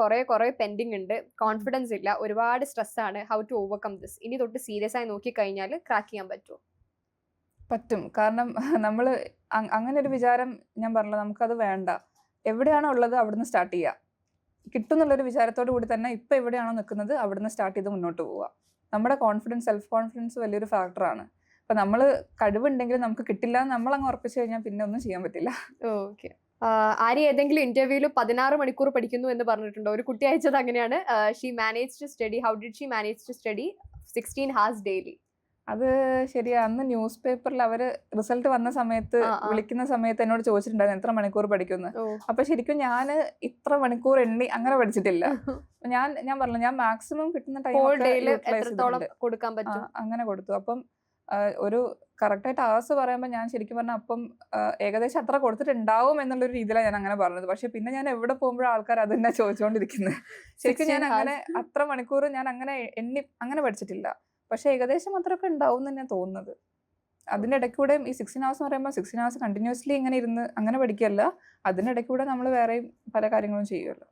കുറെ കുറെ പെൻഡിങ് ഉണ്ട്. കോൺഫിഡൻസ് ഇല്ല. ഒരുപാട് സ്ട്രെസ് ആണ്. ഹൗ ടു ഓവർകം ദിസ് ഇനി തൊട്ട് സീരിയസ് ആയി നോക്കി കഴിഞ്ഞാൽ ക്രാക്ക് ചെയ്യാൻ പറ്റുമോ പറ്റും. കാരണം നമ്മൾ അങ്ങനെ ഒരു വിചാരം ഞാൻ പറഞ്ഞല്ലോ നമുക്കത് വേണ്ട. എവിടെയാണോ ഉള്ളത് അവിടുന്ന് സ്റ്റാർട്ട് ചെയ്യുക കിട്ടും എന്നുള്ളൊരു വിചാരത്തോടു കൂടി തന്നെ ഇപ്പം എവിടെയാണോ നിൽക്കുന്നത് അവിടുന്ന് സ്റ്റാർട്ട് ചെയ്ത് മുന്നോട്ട് പോവുക നമ്മുടെ കോൺഫിഡൻസ് സെൽഫ് കോൺഫിഡൻസ് വലിയൊരു ഫാക്ടറാണ് അപ്പം നമ്മൾ കഴിവുണ്ടെങ്കിൽ നമുക്ക് കിട്ടില്ല എന്ന് നമ്മളങ്ങ് ഉറപ്പിച്ചു കഴിഞ്ഞാൽ പിന്നെ ഒന്നും ചെയ്യാൻ പറ്റില്ല. ഓക്കെ. ആര്യ ഏതെങ്കിലും ഇന്റർവ്യൂവിൽ പതിനാറ് മണിക്കൂർ പഠിക്കുന്നു എന്ന് പറഞ്ഞിട്ടുണ്ടോ? ഒരു കുട്ടി അയച്ചത് അങ്ങനെയാണ്. She manage to study how did she manage to study sixteen hours daily അത് ശരിയാ. അന്ന് ന്യൂസ് പേപ്പറിൽ അവർ റിസൾട്ട് വന്ന സമയത്ത്. വിളിക്കുന്ന സമയത്ത് എന്നോട് ചോദിച്ചിട്ടുണ്ടായിരുന്നു എത്ര മണിക്കൂർ പഠിക്കുന്നു അപ്പൊ ശരിക്കും ഞാൻ ഇത്ര മണിക്കൂർ എണ്ണി അങ്ങനെ പഠിച്ചിട്ടില്ല. ഞാൻ ഞാൻ പറഞ്ഞു ഞാൻ മാക്സിമം കിട്ടുന്ന ടൈം എത്രത്തോളം കൊടുക്കാൻ പറ്റും? അങ്ങനെ കൊടുത്തു. അപ്പം ഒരു കറക്റ്റായിട്ട് ആസ് പറയുമ്പോൾ ഞാൻ ശരിക്കും പറഞ്ഞാൽ അപ്പം ഏകദേശം അത്ര കൊടുത്തിട്ടുണ്ടാവും എന്നുള്ളൊരു രീതിയിലാണ് ഞാൻ അങ്ങനെ പറഞ്ഞത്. പക്ഷെ പിന്നെ ഞാൻ എവിടെ പോകുമ്പോഴും ആൾക്കാർ അത് തന്നെ ചോദിച്ചുകൊണ്ടിരിക്കുന്നത് ശരിക്കും ഞാൻ അങ്ങനെ അത്ര മണിക്കൂർ ഞാൻ അങ്ങനെ എണ്ണി അങ്ങനെ പഠിച്ചിട്ടില്ല. പക്ഷെ ഏകദേശം അത്രയൊക്കെ ഉണ്ടാവും എന്ന് തന്നെയാണ് തോന്നുന്നത് അതിന്റെ ഇടയ്ക്കൂടെ ഈ സിക്സ്റ്റീൻ ഹവേഴ്സ് എന്ന് പറയുമ്പോൾ സിക്സ്റ്റീൻ ഹവേഴ്സ് കണ്ടിന്യൂസ്ലി ഇങ്ങനെ ഇരുന്ന് അങ്ങനെ പഠിക്കുകയല്ല അതിന്റെ ഇടയ്ക്കൂടെ നമ്മൾ വേറെയും പല കാര്യങ്ങളും ചെയ്യുമല്ലോ